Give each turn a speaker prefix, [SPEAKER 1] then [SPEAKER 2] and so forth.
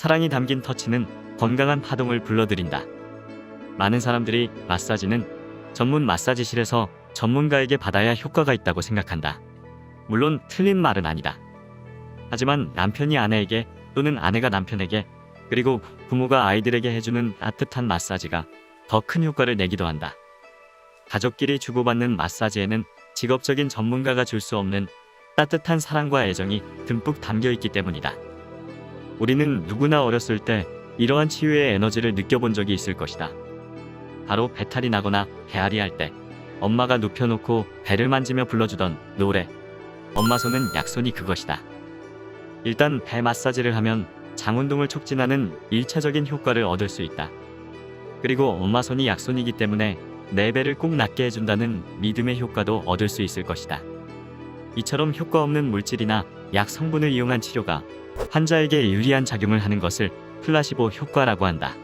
[SPEAKER 1] 사랑이 담긴 터치는 건강한 파동을 불러들인다. 많은 사람들이 마사지는 전문 마사지실에서 전문가에게 받아야 효과가 있다고 생각한다. 물론 틀린 말은 아니다. 하지만 남편이 아내에게 또는 아내가 남편에게 그리고 부모가 아이들에게 해주는 따뜻한 마사지가 더 큰 효과를 내기도 한다. 가족끼리 주고받는 마사지에는 직업적인 전문가가 줄 수 없는 따뜻한 사랑과 애정이 듬뿍 담겨 있기 때문이다. 우리는 누구나 어렸을 때 이러한 치유의 에너지를 느껴본 적이 있을 것이다. 바로 배탈이 나거나 배앓이 할 때 엄마가 눕혀놓고 배를 만지며 불러주던 노래. 엄마 손은 약손이 그것이다. 일단 배 마사지를 하면 장운동을 촉진하는 일차적인 효과를 얻을 수 있다. 그리고 엄마 손이 약손이기 때문에 내 배를 꼭 낫게 해준다는 믿음의 효과도 얻을 수 있을 것이다. 이처럼 효과 없는 물질이나 약 성분을 이용한 치료가 환자에게 유리한 작용을 하는 것을 플라시보 효과라고 한다.